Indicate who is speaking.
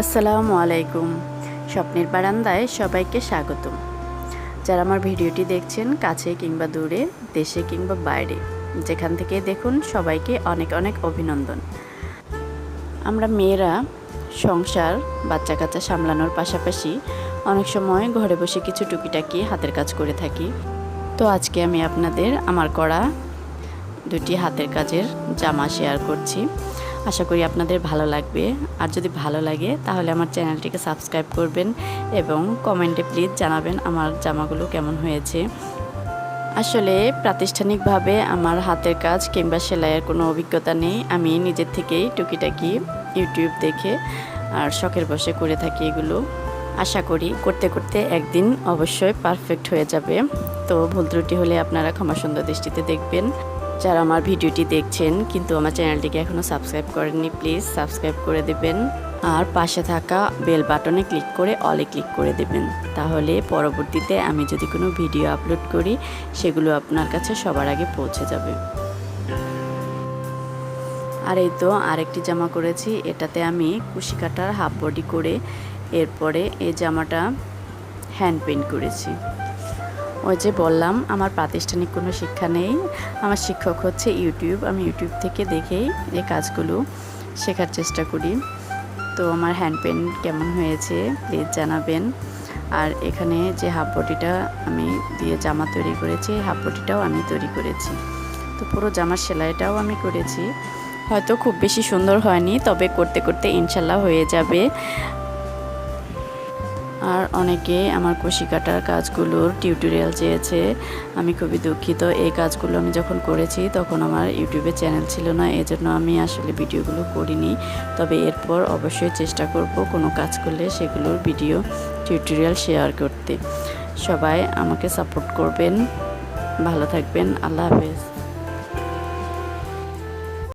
Speaker 1: আসসালামু আলাইকুম। স্বপ্নের বারান্দায় সবাইকে স্বাগতম। যারা আমার ভিডিওটি দেখছেন কাছে কিংবা দূরে, দেশে কিংবা বাইরে, যেখান থেকে দেখুন সবাইকে অনেক অনেক অভিনন্দন। আমরা মেয়েরা সংসার বাচ্চা কাচ্চা সামলানোর পাশাপাশি অনেক সময় ঘরে বসে কিছু টুকিটাকি হাতের কাজ করে থাকি। তো আজকে আমি আপনাদের আমার করা দুটি হাতের কাজের জামা শেয়ার করছি। আশা করি আপনাদের ভালো লাগবে। আর যদি ভালো লাগে, তাহলে আমার চ্যানেলটিকে সাবস্ক্রাইব করবেন এবং কমেন্টে প্লিজ জানাবেন আমার জামাগুলো কেমন হয়েছে। আসলে প্রাতিষ্ঠানিকভাবে আমার হাতের কাজ কিংবা সেলাইয়ের কোনো অভিজ্ঞতা নেই। আমি নিজের থেকেই টুকিটাকি ইউটিউব দেখে আর শখের বসে করে থাকি এগুলো। আশা করি করতে করতে একদিন অবশ্যই পারফেক্ট হয়ে যাবে। তো ভুল ত্রুটি হলে আপনারা ক্ষমা সুন্দর দৃষ্টিতে দেখবেন। যারা আমার ভিডিওটি দেখছেন, কিন্তু আমার চ্যানেলটিকে এখনও সাবস্ক্রাইব করেননি, প্লিজ সাবস্ক্রাইব করে দেবেন। আর পাশে থাকা বেল বাটনে ক্লিক করে অলে ক্লিক করে দেবেন। তাহলে পরবর্তীতে আমি যদি কোনো ভিডিও আপলোড করি, সেগুলো আপনার কাছে সবার আগে পৌঁছে যাবে। আর এই তো আরেকটি জামা করেছি, এটাতে আমি কুশি কাটার হাফ বডি করে এরপরে এই জামাটা হ্যান্ড পেন্ট করেছি। ওই যে বললাম, আমার প্রাতিষ্ঠানিক কোনো শিক্ষা নেই। আমার শিক্ষক হচ্ছে ইউটিউব। আমি ইউটিউব থেকে দেখেই যে কাজগুলো শেখার চেষ্টা করি। তো আমার হ্যান্ড পেন কেমন হয়েছে, প্লিজ জানাবেন। আর এখানে যে হাফ বডিটা আমি দিয়ে জামা তৈরি করেছি হাফ বডিটাও আমি তৈরি করেছি। তো পুরো জামার সেলাইটাও আমি করেছি। হয়তো খুব বেশি সুন্দর হয়নি, তবে করতে করতে ইনশাল্লাহ হয়ে যাবে। আর অনেকে আমার কুশি কাটার কাজগুলোর টিউটোরিয়াল চেয়েছে। আমি খুবই দুঃখিত। এই কাজগুলো আমি যখন করেছি তখন আমার ইউটিউবে চ্যানেল ছিল না, এজন্য আমি আসলে ভিডিওগুলো করিনি। তবে এরপর অবশ্যই চেষ্টা করব কোনো কাজ করলে সেগুলোর ভিডিও, টিউটোরিয়াল শেয়ার করতে। সবাই আমাকে সাপোর্ট করবেন। ভালো থাকবেন। আল্লাহ হাফেজ।